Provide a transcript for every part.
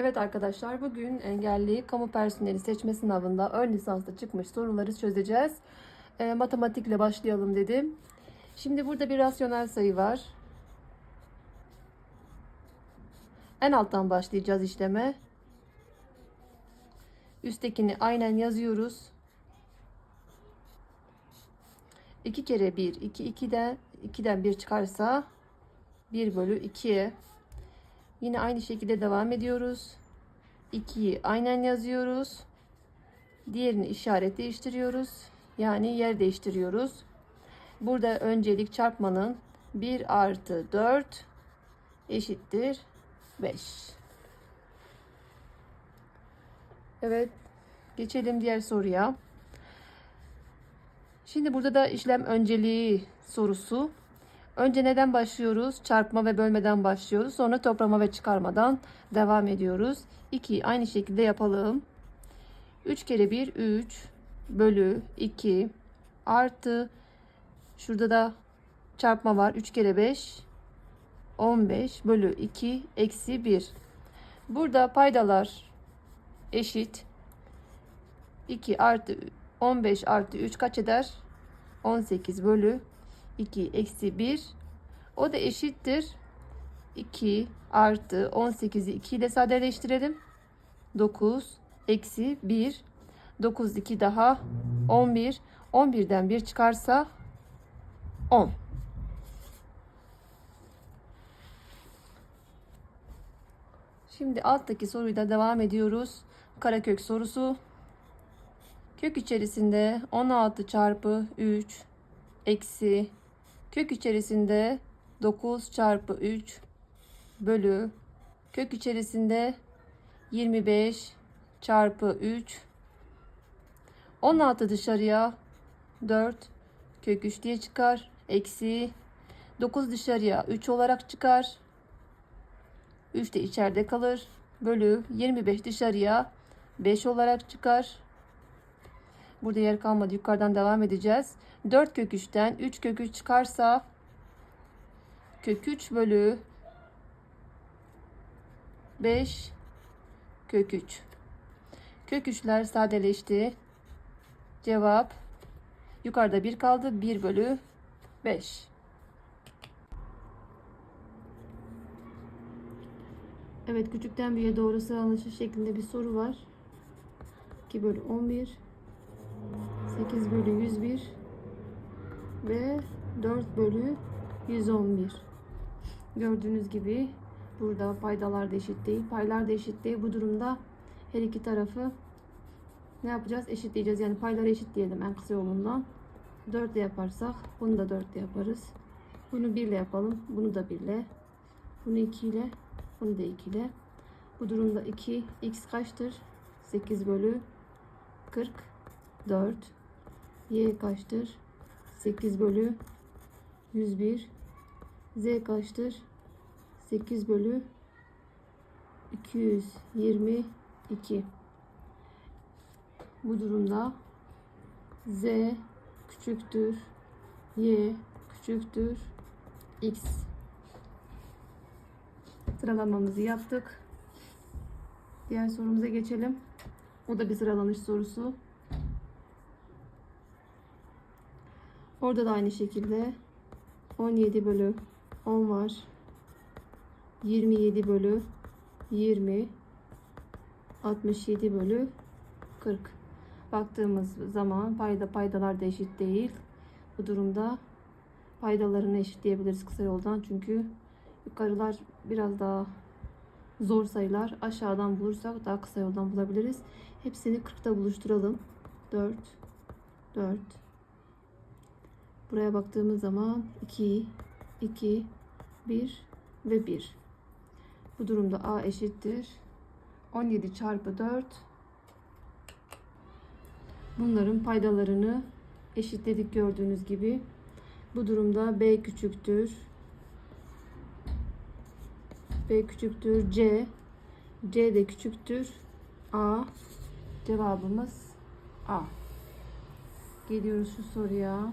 Evet arkadaşlar bugün engelli kamu personeli seçme sınavında ön lisansta çıkmış soruları çözeceğiz. E, matematikle başlayalım dedim. Şimdi burada bir rasyonel sayı var. En alttan başlayacağız işleme. Üsttekini aynen yazıyoruz. 2 kere 1, 2, 2'den 2'den 1 çıkarsa 1 bölü 2'ye Yine aynı şekilde devam ediyoruz. 2'yi aynen yazıyoruz. Diğerini işaret değiştiriyoruz. Yani yer değiştiriyoruz. Burada öncelik çarpmanın 1 artı 4 eşittir 5. Evet. Geçelim diğer soruya. Şimdi burada da işlem önceliği sorusu. Önce neden başlıyoruz? Çarpma ve bölmeden başlıyoruz. Sonra toplama ve çıkarmadan devam ediyoruz. 2 aynı şekilde yapalım. 3 kere 1 3 bölü 2 artı şurada da çarpma var. 3 kere 5 15 bölü 2 eksi 1. Burada paydalar eşit. 2 artı 15 artı 3 kaç eder? 18 bölü 2 eksi 1 o da eşittir. 2 artı 18'i 2 ile sadeleştirelim. 9 eksi 1 9 2 daha 11 11'den 1 çıkarsa 10 Şimdi alttaki soruyla devam ediyoruz. Karakök sorusu. Kök içerisinde 16 çarpı 3 eksi Kök içerisinde 9 çarpı 3 bölü kök içerisinde 25 çarpı 3 16 dışarıya 4 kök 3 diye çıkar. Eksi 9 dışarıya 3 olarak çıkar. 3 de içeride kalır. Bölü 25 dışarıya 5 olarak çıkar. Burada yer kalmadı. Yukarıdan devam edeceğiz. 4 kök 3'ten 3 kök 3 çıkarsa kök 3 bölü 5 kök 3. Kök 3'ler sadeleşti. Cevap yukarıda 1 kaldı. 1 bölü 5. Evet küçükten büyüğe doğru sıralanışı şeklinde bir soru var. 2 bölü 11 8 bölü 101 ve 4 bölü 111 gördüğünüz gibi burada paydalar da eşit değil. Paylar da eşit değil. Bu durumda her iki tarafı ne yapacağız? Eşitleyeceğiz. Yani payları eşitleyelim en kısa yolundan. 4 ile yaparsak bunu da 4 ile yaparız. Bunu 1 ile yapalım. Bunu da 1 ile. Bunu 2 ile. Bunu da 2 ile. Bu durumda 2 x kaçtır? 8 bölü 44 y kaçtır? 8 bölü 101 z kaçtır? 8 bölü 222 bu durumda z küçüktür y küçüktür x. Sıralamamızı yaptık. Diğer sorumuza geçelim. O da bir sıralanış sorusu Orada da aynı şekilde 17 bölü 10 var. 27 bölü 20 67 bölü 40 baktığımız zaman payda paydalar da eşit değil. Bu durumda paydalarını eşitleyebiliriz kısa yoldan. Çünkü yukarılar biraz daha zor sayılar. Aşağıdan bulursak daha kısa yoldan bulabiliriz. Hepsini 40'ta buluşturalım. 4 4 Buraya baktığımız zaman 2, 2, 1 ve 1. Bu durumda A eşittir. 17 çarpı 4. Bunların paydalarını eşitledik gördüğünüz gibi. Bu durumda B küçüktür. B küçüktür C. C de küçüktür. A. Cevabımız A. Geliyoruz şu soruya.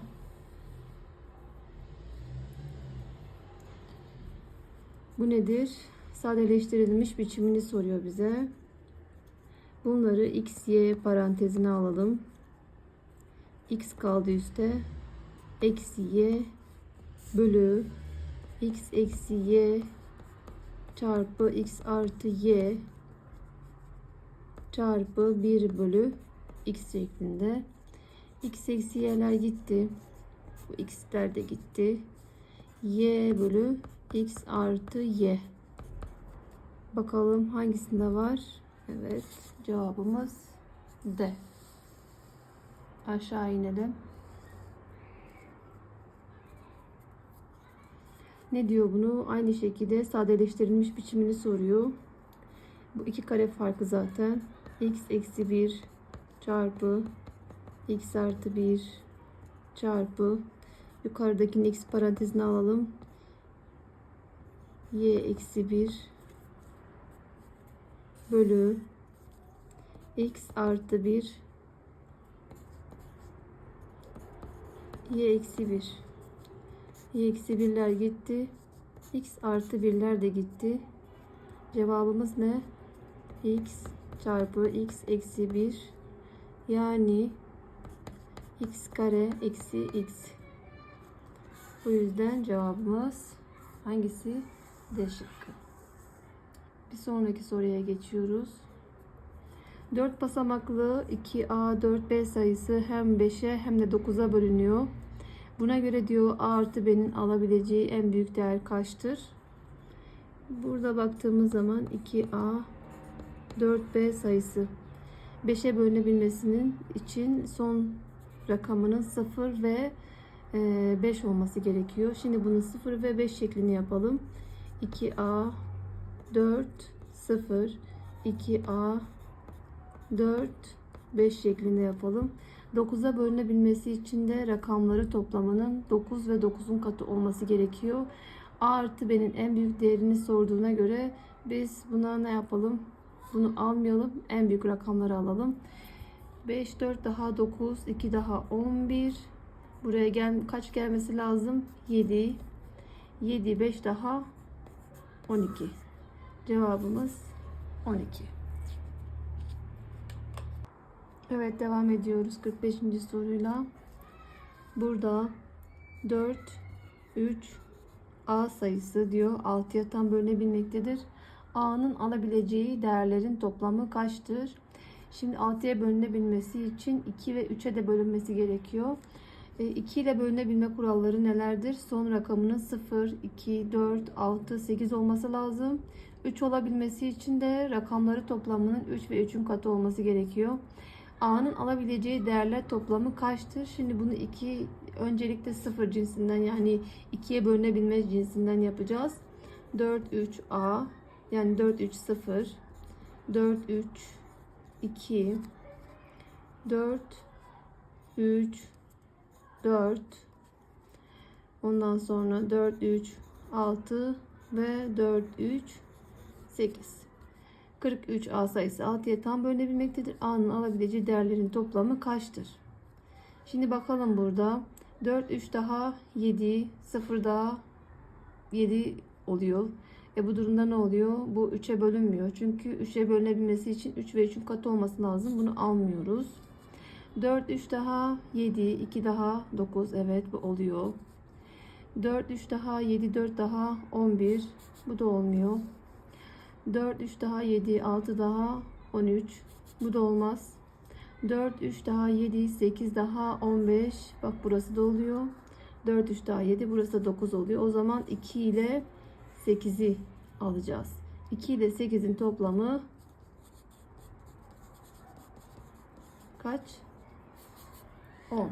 Bu nedir? sadeleştirilmiş biçimini soruyor bize. Bunları x, y parantezine alalım. x kaldı üstte. Eksi y bölü x eksi y çarpı x artı y çarpı 1 bölü x şeklinde. x eksi y'ler gitti. Bu x'ler de gitti. y bölü x artı y. Bakalım hangisinde var? Evet cevabımız D. Aşağı inelim. Ne diyor bunu? Aynı şekilde sadeleştirilmiş biçimini soruyor. Bu iki kare farkı zaten. x eksi 1 çarpı x artı 1 çarpı yukarıdakinin x parantezine alalım. Y eksi 1 bölü x artı 1 y eksi 1 y eksi 1'ler gitti. X artı 1'ler de gitti. Cevabımız ne? X çarpı x eksi 1 yani x kare eksi x. Bu yüzden cevabımız hangisi D şıkkı. Bir sonraki soruya geçiyoruz. 4 basamaklı 2A 4B sayısı hem 5'e hem de 9'a bölünüyor. Buna göre diyor A artı B'nin alabileceği en büyük değer kaçtır? Burada baktığımız zaman 2A 4B sayısı 5'e bölünebilmesinin için son rakamının 0 ve 5 olması gerekiyor. Şimdi bunu 0 ve 5 şeklini yapalım. 2A 4 0 2A 4 5 şeklinde yapalım. 9'a bölünebilmesi için de rakamları toplamanın 9 ve 9'un katı olması gerekiyor. A artı B'nin en büyük değerini sorduğuna göre biz buna ne yapalım? Bunu almayalım. En büyük rakamları alalım. 5, 4 daha 9, 2 daha 11. Buraya gel kaç gelmesi lazım? 7. 7, 5 daha 12. Cevabımız 12. Evet devam ediyoruz 45. soruyla. Burada 4, 3, A sayısı diyor 6'ya tam bölünebilmektedir. A'nın alabileceği değerlerin toplamı kaçtır? Şimdi 6'ya bölünebilmesi için 2 ve 3'e de bölünmesi gerekiyor. 2 ile bölünebilme kuralları nelerdir? Son rakamının 0, 2, 4, 6, 8 olması lazım. 3 olabilmesi için de rakamları toplamının 3 ve 3'ün katı olması gerekiyor. A'nın alabileceği değerler toplamı kaçtır? Şimdi bunu 2 öncelikle 0 cinsinden yani 2'ye bölünebilme cinsinden yapacağız. 4 3 A yani 4 3 0 4 3 2 4 3 4 ondan sonra 4 3 6 ve 4 3 8 43 A sayısı 6'ya tam bölünebilmektedir. A'nın alabileceği değerlerin toplamı kaçtır? Şimdi bakalım burada. 4 3 daha 7 0 daha 7 oluyor. E bu durumda ne oluyor? Bu 3'e bölünmüyor. Çünkü 3'e bölünebilmesi için 3 ve 3'ün katı olması lazım. Bunu almıyoruz. 4 3 daha 7 2 daha 9 evet bu oluyor. 4 3 daha 7 4 daha 11 bu da olmuyor. 4 3 daha 7 6 daha 13 bu da olmaz. 4 3 daha 7 8 daha 15 bak burası da oluyor. 4 3 daha 7 burası da 9 oluyor. O zaman 2 ile 8'i alacağız. 2 ile 8'in toplamı kaç? 10.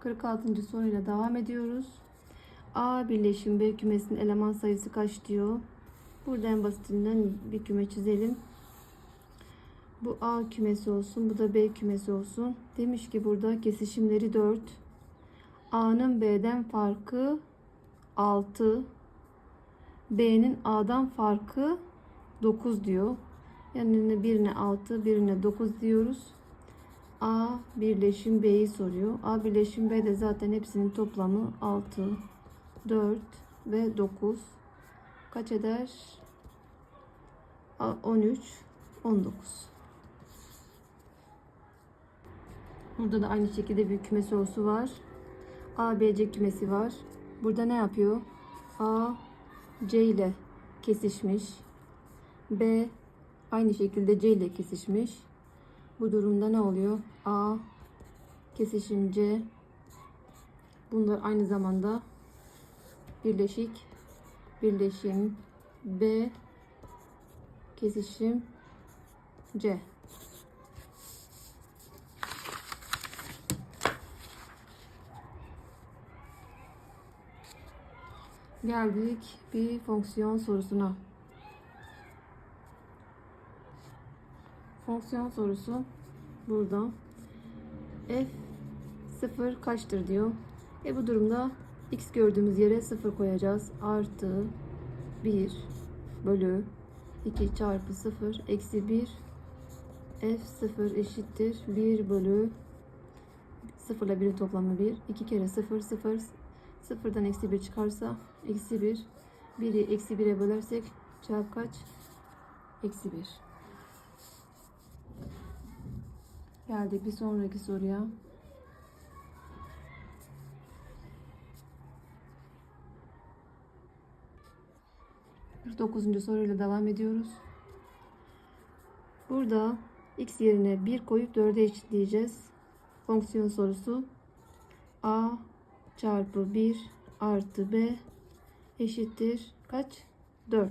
46. soruyla devam ediyoruz. A birleşim B kümesinin eleman sayısı kaç diyor. Burada en basitinden bir küme çizelim. Bu A kümesi olsun. Bu da B kümesi olsun. Demiş ki burada kesişimleri 4. A'nın B'den farkı 6. B'nin A'dan farkı 9 diyor. Yani birine 6, birine 9 diyoruz. A birleşim B'yi soruyor. A birleşim B de zaten hepsinin toplamı 6, 4 ve 9. kaç eder? A- 13, 19. Burada da aynı şekilde bir küme sorusu var. A, B, C kümesi var. Burada ne yapıyor? A, C ile kesişmiş. B, aynı şekilde C ile kesişmiş. Bu durumda ne oluyor? A, kesişim C. Bunlar aynı zamanda birleşik, birleşim B, kesişim C. Geldik bir fonksiyon sorusuna. Fonksiyon sorusu burada. F 0 kaçtır diyor. E bu durumda x gördüğümüz yere 0 koyacağız. Artı 1 bölü 2 çarpı 0 eksi 1 f 0 eşittir 1 bölü 0 ile 1'in toplamı 1. 2 kere 0 0 0'dan eksi 1 çıkarsa eksi 1 1'i eksi 1'e bölersek cevap kaç? Eksi 1. Geldik bir sonraki soruya. Dokuzuncu soruyla devam ediyoruz. Burada x yerine 1 koyup 4'e eşitleyeceğiz. Fonksiyon sorusu a çarpı 1 artı b eşittir kaç? 4.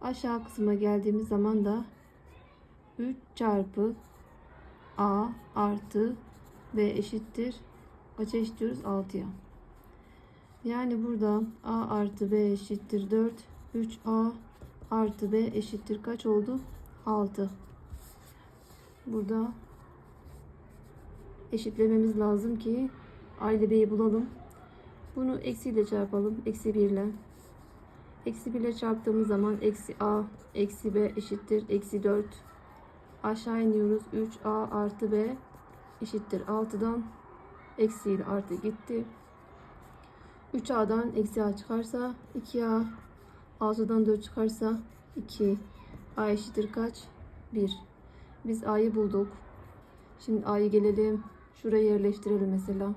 Aşağı kısma geldiğimiz zaman da 3 çarpı a artı b eşittir kaça eşitliyoruz? 6'ya. Yani burada a artı b eşittir 4. 3a artı b eşittir kaç oldu? 6. Burada eşitlememiz lazım ki a ile b'yi bulalım. Bunu eksiyle çarpalım. Eksi 1 ile. Eksi 1 ile çarptığımız zaman eksi a eksi b eşittir eksi 4. Aşağı iniyoruz. 3a artı b eşittir 6'dan. Eksi ile artı gitti. 3a'dan eksi a çıkarsa 2a 6'dan 4 çıkarsa 2 a eşittir kaç? 1 biz a'yı bulduk. Şimdi a'yı gelelim. Şuraya yerleştirelim mesela.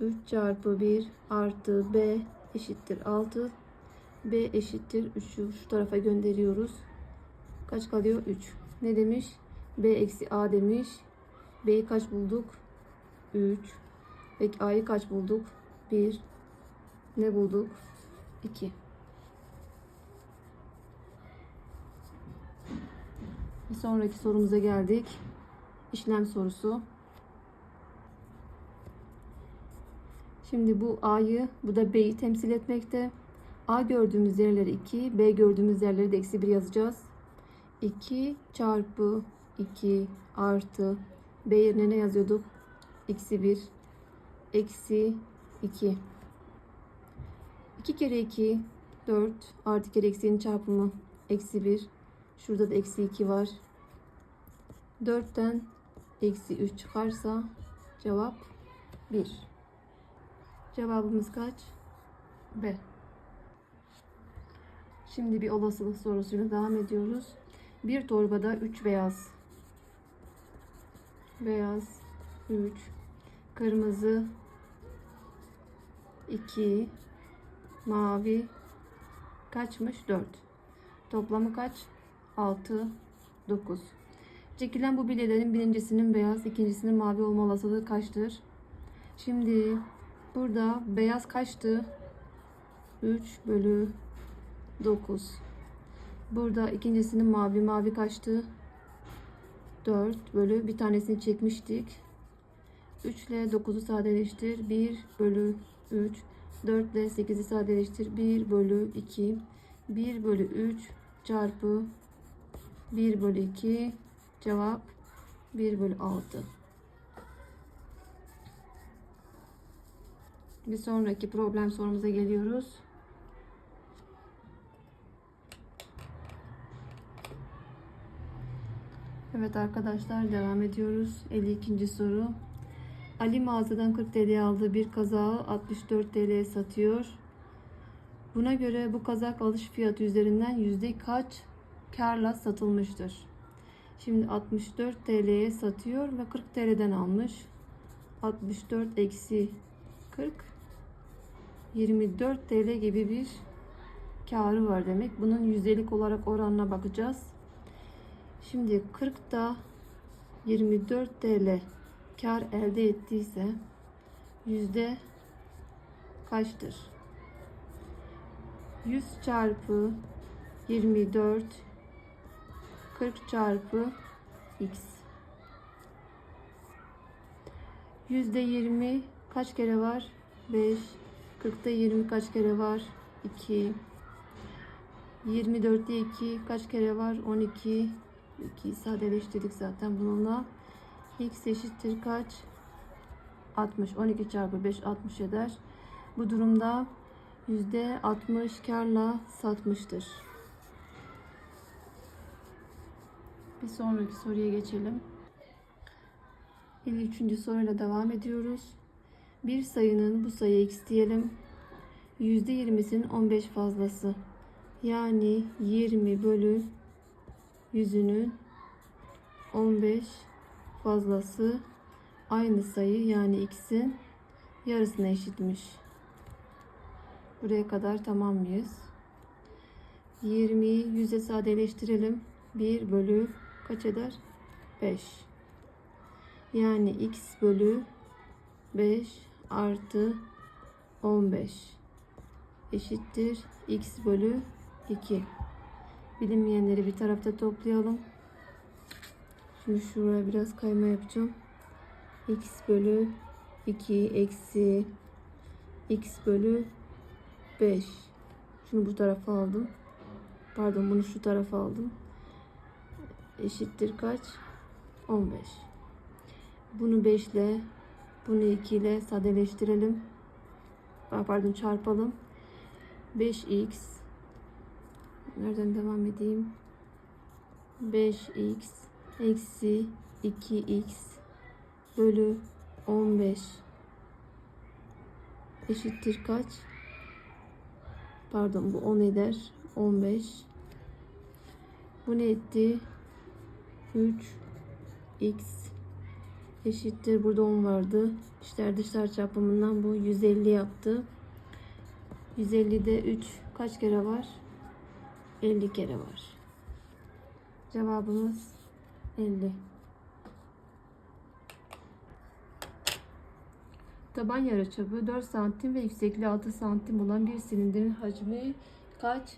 3 çarpı 1 artı b eşittir 6 b eşittir 3'ü şu tarafa gönderiyoruz. Kaç kalıyor? 3 ne demiş b eksi a demiş b'yi kaç bulduk 3 peki a'yı kaç bulduk 1 ne bulduk? 2. Bir sonraki sorumuza geldik. İşlem sorusu. Şimdi bu A'yı, bu da B'yi temsil etmekte. A gördüğümüz yerleri 2, B gördüğümüz yerleri de eksi 1 yazacağız. 2 çarpı 2 artı B yerine ne yazıyorduk? Eksi 1 eksi 2. 2 kere 2 4 artı kere eksiğinin çarpımı eksi 1 şurada da eksi 2 var. 4'ten eksi 3 çıkarsa cevap 1 cevabımız kaç? B. Şimdi bir olasılık sorusuyla devam ediyoruz bir torbada 3 beyaz. Beyaz 3 kırmızı 2 mavi. Kaçmış? 4 toplamı kaç? 6 9 çekilen bu bilyelerin birincisinin beyaz ikincisinin mavi olma olasılığı kaçtır? Şimdi burada beyaz kaçtı? 3 bölü 9 burada ikincisinin mavi mavi kaçtı 4 bölü bir tanesini çekmiştik 3 ile 9'u sadeleştir 1 bölü 3 4 ile 8'i sadeleştir. 1 bölü 2. 1 bölü 3 çarpı 1 bölü 2 cevap 1 bölü 6. Bir sonraki problem sorumuza geliyoruz. Evet arkadaşlar devam ediyoruz. 52. soru. Ali mağazadan 40 TL aldığı bir kazağı 64 TL satıyor. Buna göre bu kazak alış fiyatı üzerinden yüzde kaç karla satılmıştır? Şimdi 64 TL'ye satıyor ve 40 TL'den almış. 64 eksi 40 24 TL gibi bir karı var demek. Bunun yüzdelik olarak oranına bakacağız. Şimdi 40'da 24 TL kar elde ettiyse yüzde kaçtır? 100 çarpı 24 40 çarpı x yüzde 20 kaç kere var? 5 40'ta 20 kaç kere var? 2 24'te 2 kaç kere var? 12 2'yi sadeleştirdik zaten bununla. X eşittir kaç? 60. 12 çarpı 5 60 eder. Bu durumda %60 karla satmıştır. Bir sonraki soruya geçelim. 53. soruyla devam ediyoruz. Bir sayının bu sayı x diyelim. %20'sinin 15 fazlası. Yani 20 bölü yüzünün 15 fazlası aynı sayı yani x'in yarısına eşitmiş. Buraya kadar tamam mıyız? 20'yi 100'e sadeleştirelim. 1 bölü kaç eder? 5. Yani x bölü 5 artı 15 eşittir x bölü 2. Bilinmeyenleri bir tarafta toplayalım. Şimdi şuraya biraz kayma yapacağım. x bölü 2 eksi x bölü 5. Şunu bu tarafa aldım. Pardon bunu şu tarafa aldım. Eşittir kaç? 15. Bunu 5 ile bunu 2 ile sadeleştirelim. Pardon çarpalım. 5x Nereden devam edeyim? 5x eksi 2x bölü 15 eşittir kaç? Pardon bu 10 eder. 15. Bu ne etti? 3x eşittir. Burada 10 vardı. İçler dışlar çarpımından bu 150 yaptı. 150'de 3 kaç kere var? 50 kere var. Cevabımız 50. Taban yarıçapı 4 santim ve yüksekliği 6 santim olan bir silindirin hacmi kaç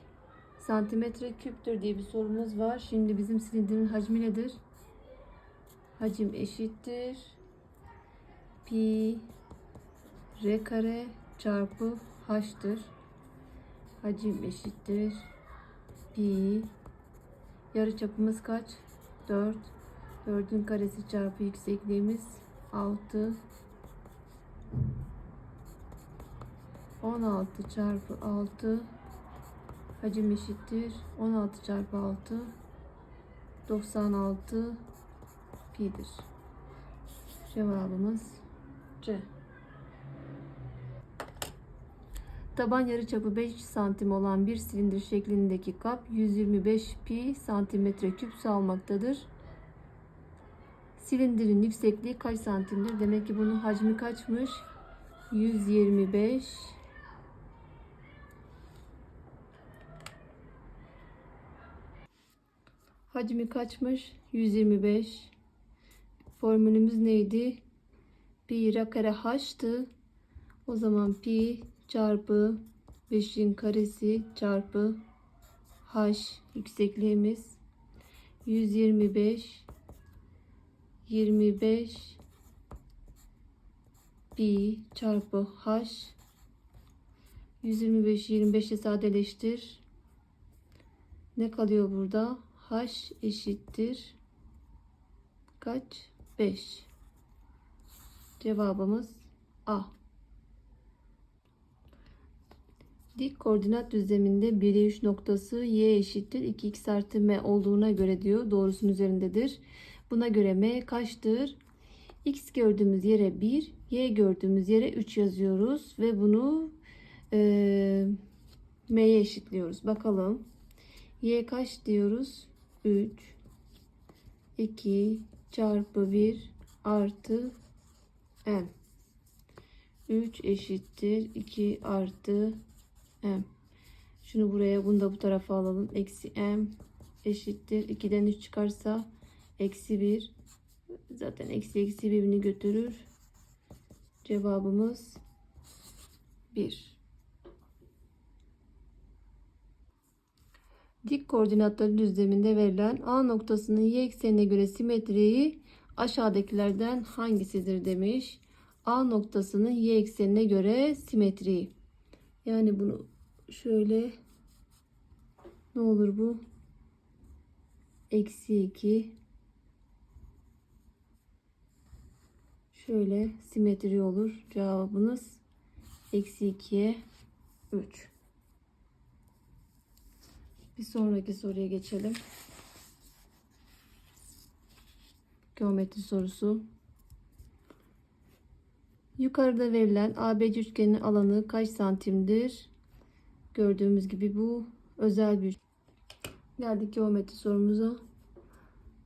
santimetre küptür diye bir sorumuz var. Şimdi bizim silindirin hacmi nedir? Hacim eşittir. Pi r kare çarpı h'tır. Hacim eşittir. Pi yarı çapımız kaç? 4. 4'ün karesi çarpı yüksekliğimiz 6. 16 çarpı 6 hacim eşittir. 16 çarpı 6 96 pi'dir. Cevabımız C. Taban yarıçapı 5 santim olan bir silindir şeklindeki kap 125 pi santimetre küp su. Silindirin yüksekliği kaç santimdir? Demek ki bunun hacmi kaçmış? 125 Hacmi kaçmış? 125 Formülümüz neydi? Pi r kare h'tı. O zaman pi çarpı 5'in karesi çarpı h yüksekliğimiz 125 25 pi çarpı h 125 25'e sadeleştir. Ne kalıyor burada? h eşittir kaç? 5. Cevabımız A. Dik koordinat düzleminde 1'e 3 noktası y eşittir 2x artı m olduğuna göre diyor. Doğrusunun üzerindedir. Buna göre m kaçtır? x gördüğümüz yere 1, y gördüğümüz yere 3 yazıyoruz. Ve bunu e, m'ye eşitliyoruz. Bakalım. y kaç diyoruz? 3 2 çarpı 1 artı m. 3 eşittir 2 artı m. Şunu buraya bunu da bu tarafa alalım. Eksi m eşittir. 2'den 3 çıkarsa eksi 1. Zaten eksi eksi birbirini götürür. Cevabımız 1. Dik koordinatları düzleminde verilen A noktasının y eksenine göre simetriği aşağıdakilerden hangisidir demiş. A noktasının y eksenine göre simetriği. Yani bunu şöyle ne olur bu? Eksi 2 şöyle simetri olur. Cevabınız eksi 2'ye 3. Bir sonraki soruya geçelim. Geometri sorusu. Yukarıda verilen ABC üçgenin alanı kaç santimdir? Gördüğümüz gibi bu özel bir Geldik geometri sorumuza.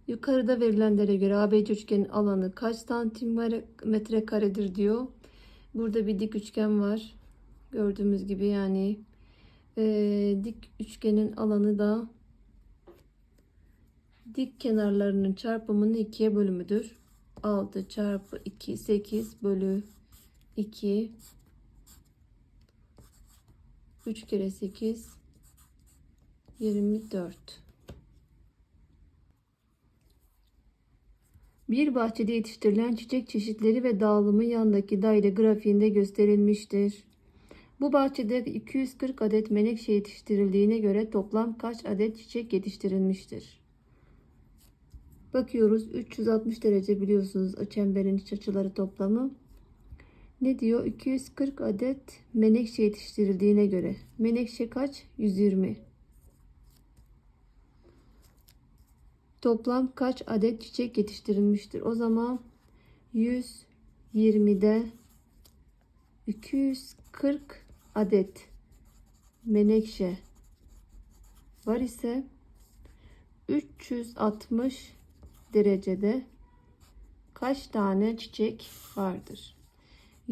Yukarıda verilenlere göre ABC üçgenin alanı kaç santimetre karedir diyor. Burada bir dik üçgen var. Gördüğümüz gibi yani ee, dik üçgenin alanı da dik kenarlarının çarpımının ikiye bölümüdür. 6 çarpı 2 8 bölü 2 3 kere 8 24 Bir bahçede yetiştirilen çiçek çeşitleri ve dağılımı yandaki daire grafiğinde gösterilmiştir. Bu bahçede 240 adet menekşe yetiştirildiğine göre toplam kaç adet çiçek yetiştirilmiştir? Bakıyoruz 360 derece biliyorsunuz çemberin iç açıları toplamı. Ne diyor? 240 adet menekşe yetiştirildiğine göre. Menekşe kaç? 120. Toplam kaç adet çiçek yetiştirilmiştir? O zaman 120'de 240 adet menekşe var ise 360 derecede kaç tane çiçek vardır?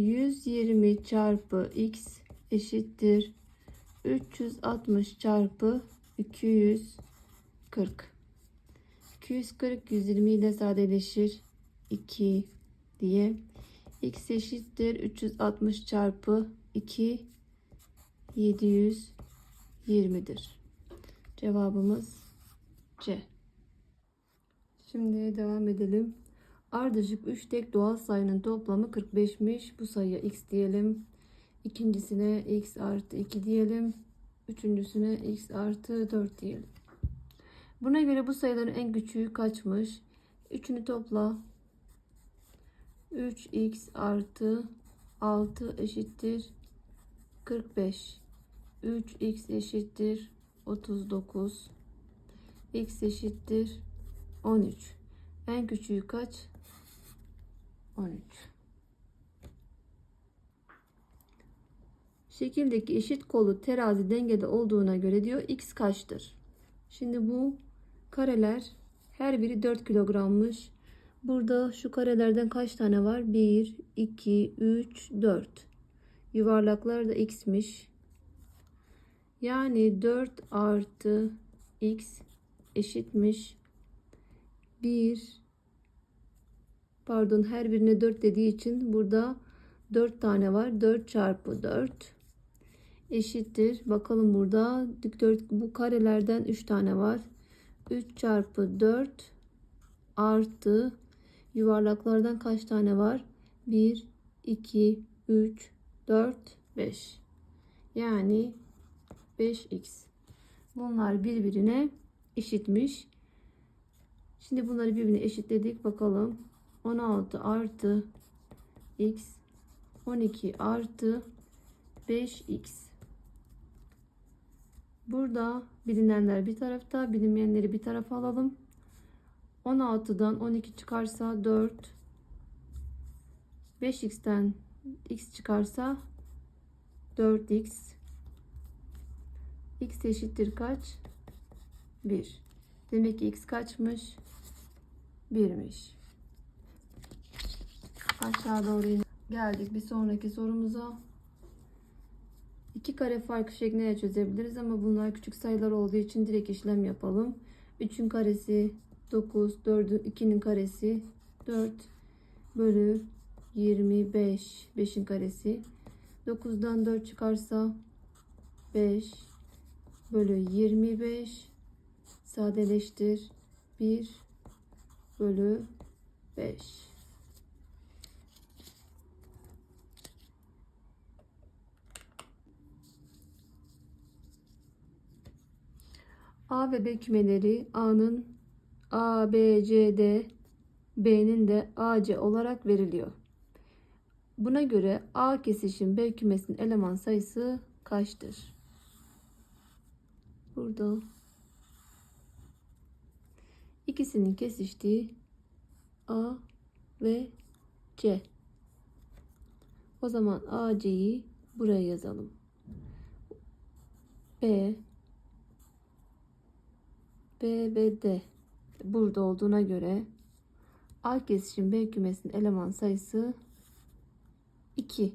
120 çarpı x eşittir 360 çarpı 240 240 120 ile sadeleşir 2 diye x eşittir 360 çarpı 2 720'dir. Cevabımız C. Şimdi devam edelim. Ardışık 3 tek doğal sayının toplamı 45'miş. Bu sayıya x diyelim. İkincisine x artı 2 diyelim. Üçüncüsüne x artı 4 diyelim. Buna göre bu sayıların en küçüğü kaçmış? Üçünü topla. 3x artı 6 eşittir 45. 3x eşittir 39. x eşittir 13. En küçüğü kaç? 13. Şekildeki eşit kolu terazi dengede olduğuna göre diyor x kaçtır? Şimdi bu kareler her biri 4 kilogrammış. Burada şu karelerden kaç tane var? 1, 2, 3, 4. Yuvarlaklar da x'miş. Yani 4 artı x eşitmiş 1 pardon her birine 4 dediği için burada 4 tane var. 4 çarpı 4 eşittir. Bakalım burada dikdört bu karelerden 3 tane var. 3 çarpı 4 artı yuvarlaklardan kaç tane var? 1 2 3 4 5 yani 5x bunlar birbirine eşitmiş şimdi bunları birbirine eşitledik bakalım 16 artı x 12 artı 5x burada bilinenler bir tarafta bilinmeyenleri bir tarafa alalım 16'dan 12 çıkarsa 4 5x'ten x çıkarsa 4x x eşittir kaç? 1. Demek ki x kaçmış? 1'miş. Aşağı doğru geldik bir sonraki sorumuza. İki kare farkı şeklinde de çözebiliriz ama bunlar küçük sayılar olduğu için direkt işlem yapalım. 3'ün karesi 9, 4'ün 2'nin karesi 4 bölü 25. 5'in karesi. 9'dan 4 çıkarsa 5 bölü 25 sadeleştir 1 bölü 5. A ve B kümeleri A'nın A, B, C, D, B'nin de AC olarak veriliyor. Buna göre A kesişim B kümesinin eleman sayısı kaçtır? Burada ikisinin kesiştiği A ve C. O zaman AC'yi buraya yazalım. B B ve D burada olduğuna göre A kesişim B kümesinin eleman sayısı 2.